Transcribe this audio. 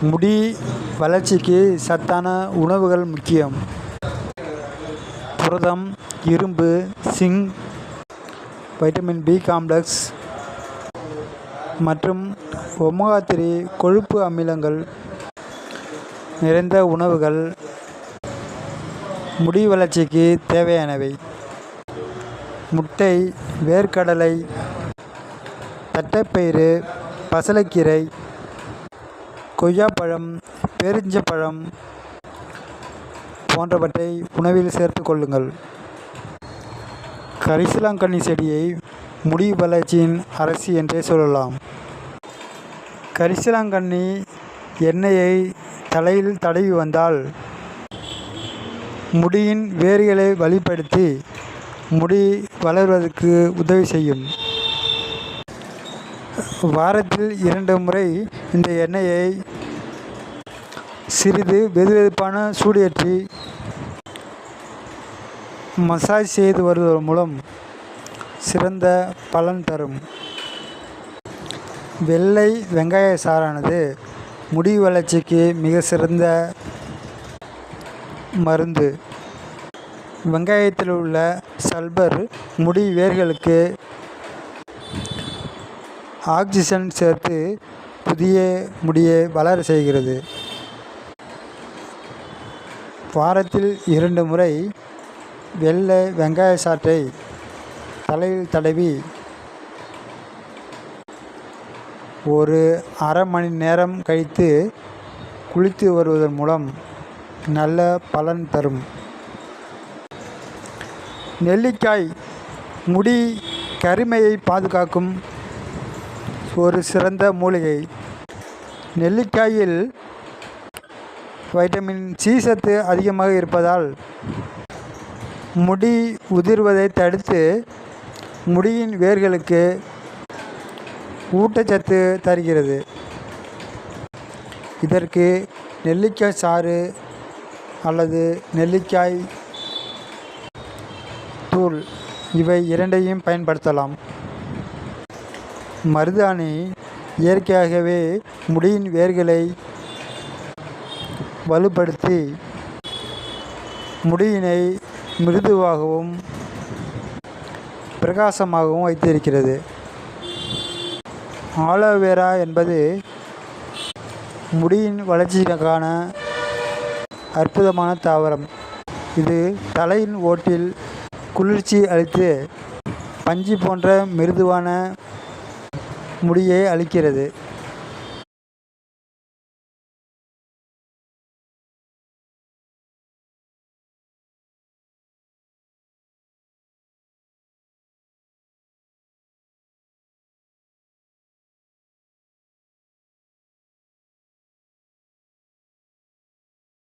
முடி வளர்ச்சிக்கு சத்தான உணவுகள் முக்கியம். புரதம் இரும்பு சிங்க் வைட்டமின் பி காம்ப்ளெக்ஸ் மற்றும் ஒமேகா த்ரீ கொழுப்பு அமிலங்கள் நிறைந்த உணவுகள் முடி வளர்ச்சிக்கு தேவையானவை. முட்டை வேர்க்கடலை தட்டைப்பயிறு பசலைக்கீரை கொய்யாப்பழம் பேரிஞ்சப்பழம் போன்றவற்றை உணவில் சேர்த்து கொள்ளுங்கள். கரிசலாங்கண்ணி செடியை முடி வளர்ச்சியின் அரசி என்றே சொல்லலாம். கரிசலாங்கண்ணி எண்ணெயை தலையில் தடவி வந்தால் முடியின் வேர்களை வழிப்படுத்தி முடி வளர்வதற்கு உதவி செய்யும். வாரத்தில் இரண்டு முறை இந்த எண்ணெயை சிறிது வெதுவெதுப்பான சூடேற்றி மசாஜ் செய்து வருவதன் மூலம் சிறந்த பலன் தரும். வெள்ளை வெங்காய சாறானது முடி வளர்ச்சிக்கு மிக சிறந்த மருந்து. வெங்காயத்தில் உள்ள சல்பர் முடி வேர்களுக்கு ஆக்சிஜன் சேர்த்து புதிய முடியை வளர செய்கிறது. வாரத்தில் இரண்டு முறை வெள்ளை வெங்காய சாற்றை தலையில் தடவி ஒரு அரை மணி நேரம் கழித்து குளித்து வருவதன் மூலம் நல்ல பலன் தரும். நெல்லிக்காய் முடி கருமையை பாதுகாக்கும் ஒரு சிறந்த மூலிகை. நெல்லிக்காயில் வைட்டமின் சி சத்து அதிகமாக இருப்பதால் முடி உதிர்வதை தடுத்து முடியின் வேர்களுக்கு ஊட்டச்சத்து தருகிறது. இதற்கு நெல்லிக்காய் சாறு அல்லது நெல்லிக்காய் தூள் இவை இரண்டையும் பயன்படுத்தலாம். மருதாணி இயற்கையாகவே முடியின் வேர்களை வலுப்படுத்தி முடியினை மிருதுவாகவும் பிரகாசமாகவும் வைத்திருக்கிறது. ஆலோவேரா என்பது முடியின் வளர்ச்சிக்கான அற்புதமான தாவரம். இது தலையின் ஓட்டில் குளிர்ச்சி அளித்து பஞ்சு போன்ற மிருதுவான முடியை அளிக்கிறது.